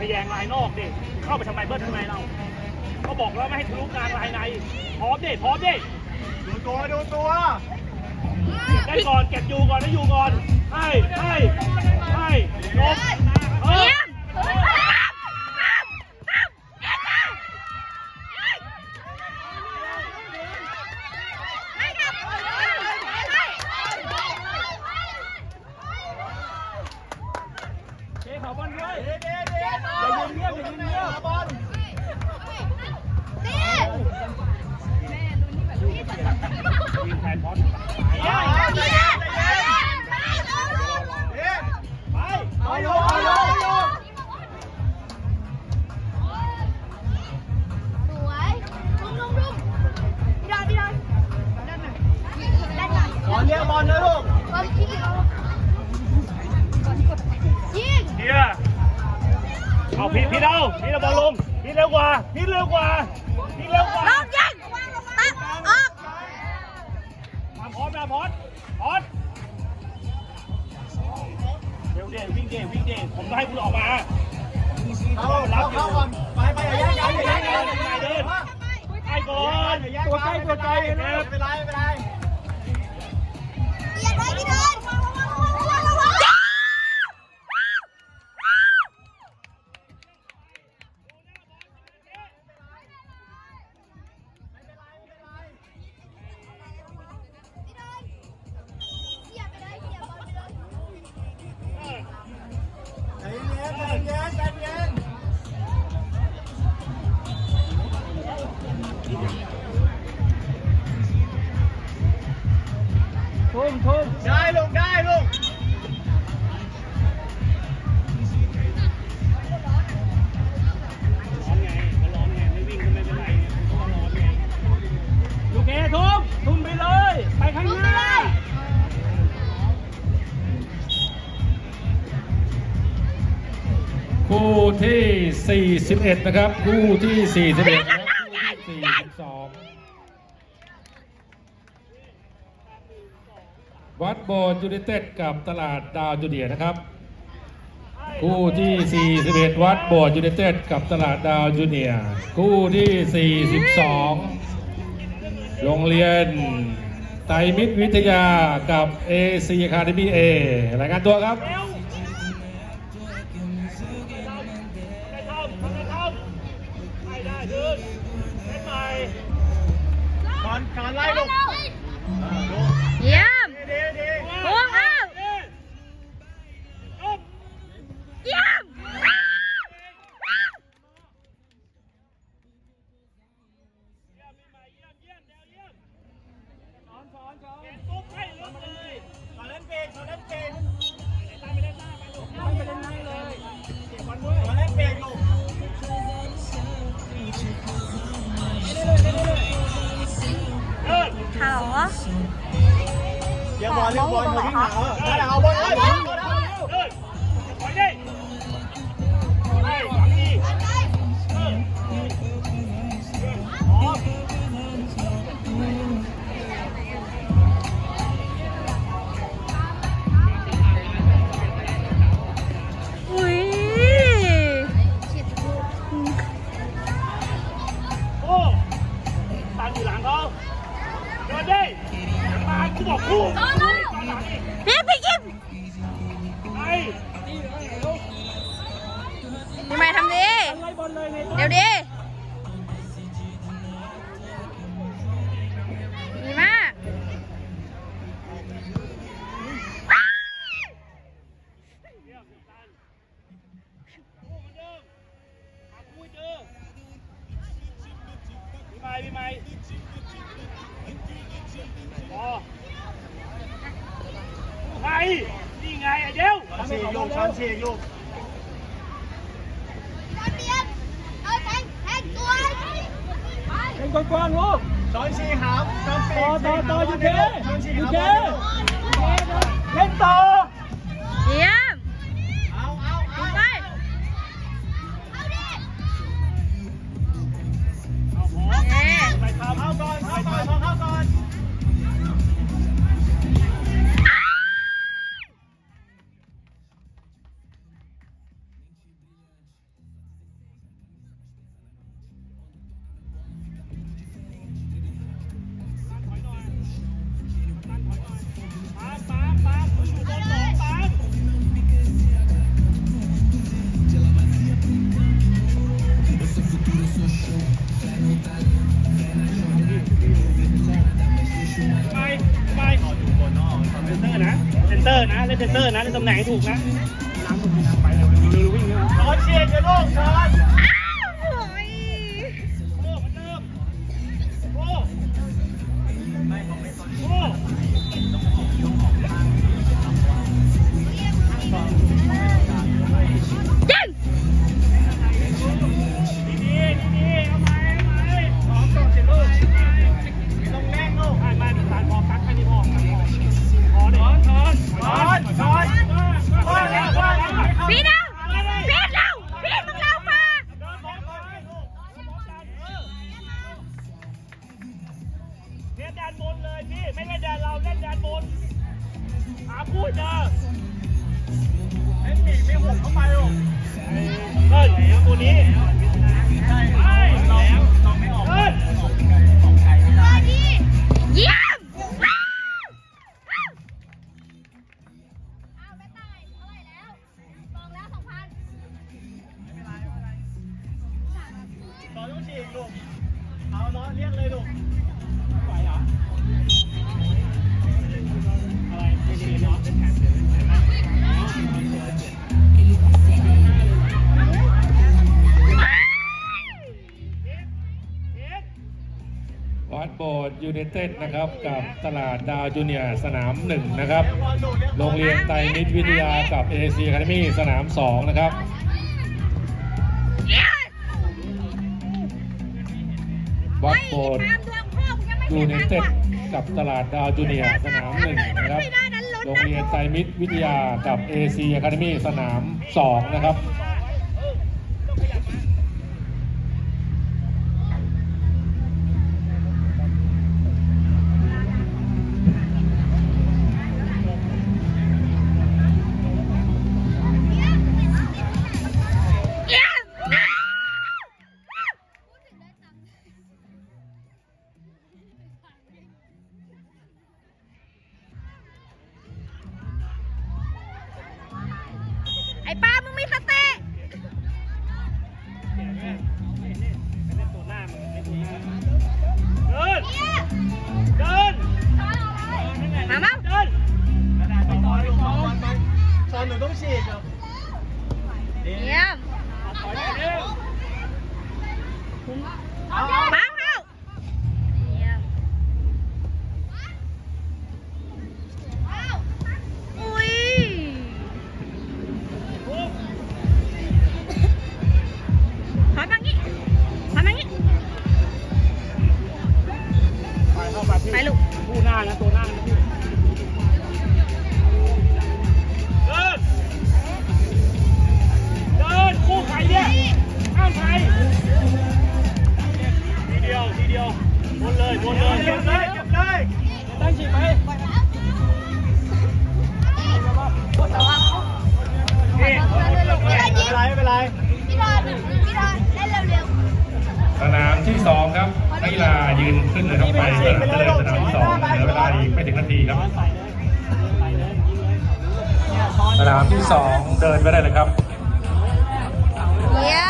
พี่บอลทะแยงลายนอกดิเข้าไปทำไมเบิ้ลทำไมเราก็บอกแล้วไม่ให้ทะลุกลางลายในพร้อมดิพร้อมดิดูตัวดูตัวได้ก่อนเก็บอยู่ก่อนได้อยู่ก่อนให้ให้ให้ พี่พี่เดาพี่เดาบอลลงพี่เร็วกว่าพี่เร็วกว่าพี่เร็วกว่าลงยิงตักออกมาพอดมาพอดพอดเร็วเด้วิ่งเด้วิ่งเด้ผมก็ให้คุณออกมาเอาเข้าเข้าก่อนไปไปอย่าแย่งกันอย่าแย่งกันอย่าแย่งกันไอ้ก่อนตัวใกล้ตัวไกลไม่เป็นไรไม่เป็นไรเหยียดไว้พี่ดอน ไปเลยไปข้างหน้าคู่ที่ 41 นะครับ คู่ที่ 41นะคู่ที่42วัดโบนยูไนเต็ดกับตลาดดาวจูเนียนะครับ คู่ที่ 41 วัดโบนยูไนเต็ดกับตลาดดาวจูเนียคู่ที่ 42 โรงเรียน ไตรมิตรวิทยากับ AC Academy A รายงานตัวครับเก็บบอลด้วยก่อนเล่นเก่งลูกเดินฮัลโหลเรียกบอลเรียกบอลมาวิ่งหาเออได้เอาบอลเลยบอลเลยเดินถอยดิ นี่ไงไอ้เดียวชันฉีกลูกชันฉีกลูกเอาแทงแทงตัวเป็นกว้างๆลูกช้อนฉีกหามช้อนปีต่อต่อต่อยูเคช้อนฉีกยูหามเค อร์นะเล่นเซนเตอร์นะเล่นตำแหน่งให้ถูกนะน้ำถูกน้ำไปเร็วเร็วเร็ววิ่งนะช้อนเชียร์จะลูกช้อน ยูไนเต็ดนะครับกับตลาดดาวจูเนียร์สนามหนึ่งนะครับโรงเรียนไตรมิตรวิทยากับเอเชียคาเดมี่สนามสองนะครับวัดโบสถ์ยูไนเต็ดกับตลาดดาวจูเนียร์สนามหนึ่งนะครับโรงเรียนไตรมิตรวิทยากับเอเชียคาเดมี่สนามสองนะครับ อ้ป้ามึงมีสติตัวหน้ามันไอ้ตัวหน้าเดิน เดินมามาเดินไปต่อลูกบอลไปช้อนหนูต้องฉีกลูกเยี่ย นักกีฬายืนขึ้นเลยครับไปสนามเจริญสนามที่สองเหลือเวลาอีกไม่ถึงนาทีครับใส่เลยใส่เลยยิงเลยเนี่ยช้อนสนามที่สองเดินไปได้เลยครับๆเยี่ย